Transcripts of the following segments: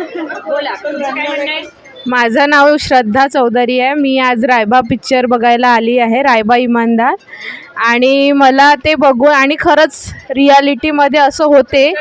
बोला तुमचं काय म्हणणं आहे? माझं नाव श्रद्धा चौधरी आहे. मी आज रायबा पिक्चर बघायला आली आहे रायबा इमानदार. आणि मला ते बघून आणि खरंच रियालिटीमध्ये असं होते.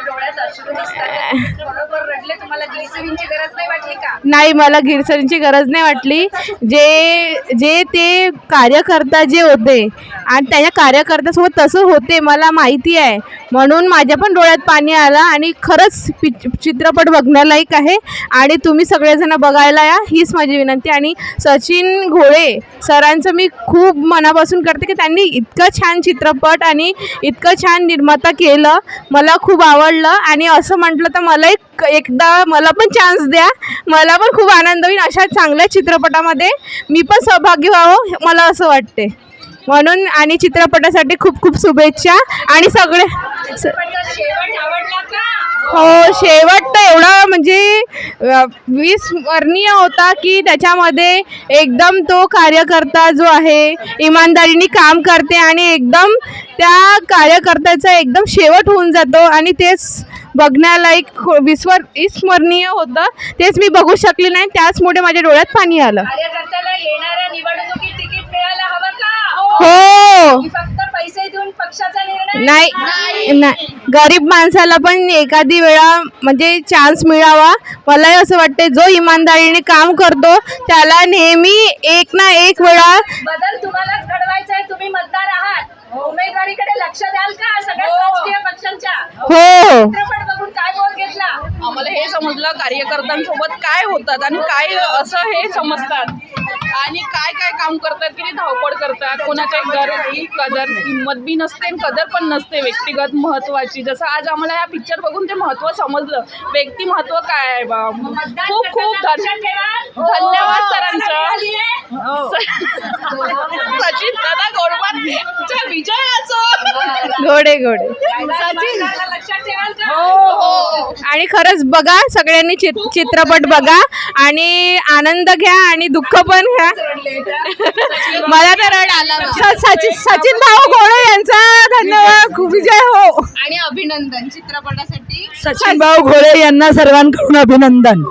तुम्हाला ग्लिसरीनची गरज नाही वाटली का? नाही मला गिरसरींची गरज नाही वाटली. जे जे ते कार्यकर्ता जे होते आणि त्याच्या कार्यकर्त्यासोबत तसं होते मला माहिती आहे. म्हणून माझ्या पण डोळ्यात पाणी आलं आणि खरंच पिच चित्रपट बघण्यालायक आहे. आणि तुम्ही सगळेजण बघायला या हीच माझी विनंती. आणि सचिन घोळे सरांचं मी खूप मनापासून करते की त्यांनी इतकं छान चित्रपट आणि इतकं छान निर्माता केलं. मला खूप आवडलं आणि असं म्हटलं तर मला एक एकदा मला पण चान्स द्या. मला पण खूप आनंद होईल अशा चांगल्या चित्रपटामध्ये. मी पण सहभागी व्हावं मला असं वाटते म्हणून आणि चित्रपटासाठी खूप खूप शुभेच्छा. आणि सगळे स- हो शेवट तर एवढा म्हणजे विस्मरणीय होता की त्याच्यामध्ये एकदम तो कार्यकर्ता जो आहे इमानदारीने काम करते आणि एकदम त्या कार्यकर्त्याचा एकदम शेवट होऊन जातो आणि तेच बघण्यालायक विस्मर विस्मरणीय होतं. तेच मी बघू शकले नाही त्याचमुळे माझ्या डोळ्यात पाणी आलं. कार्यकर्त्याला येणाऱ्या निवडणुकीत तिकीट मिळायला हवं का? हो. की फक्त पैसे देऊन पक्षाचा निर्णय नाही नाही. गरीब माणसाला पण एखादी वेळा म्हणजे चान्स मिळावा. मलाही असं वाटते जो इमानदारीने काम करतो त्याला नेहमी एक ना एक वेळा हो. चित्रपट बघून काय बोल घेतला? आम्हाला हे समजलं कार्यकर्त्यांसोबत काय होतात आणि काय असं हे समजतात. आणि काय काय काम करतात किती धावपळ करतात कोणाच्या घर ही कदर किंमत बी नसते आणि कदर पण नसते व्यक्तिगत महत्वाची. जसं आज आम्हाला हा पिक्चर बघून ते महत्त्व समजलं. व्यक्ती महत्त्व काय आहे बा? खूप खूप धन- धन्यवाद सरांचं हो. सचिन दादा गोडबार विजय असो घोडे घोडे. हो. आणि खरंच बघा सगळ्यांनी चित चित्रपट बघा आणि आनंद घ्या आणि दुःख पण घ्या. मला तर रड आला सचिन सचिन भाऊ घोडे यांचा धन्यवाद. खूप विजय हो. आणि अभिनंदन चित्रपटासाठी. सचिन भाऊ घोळे यांना सर्वांकडून अभिनंदन.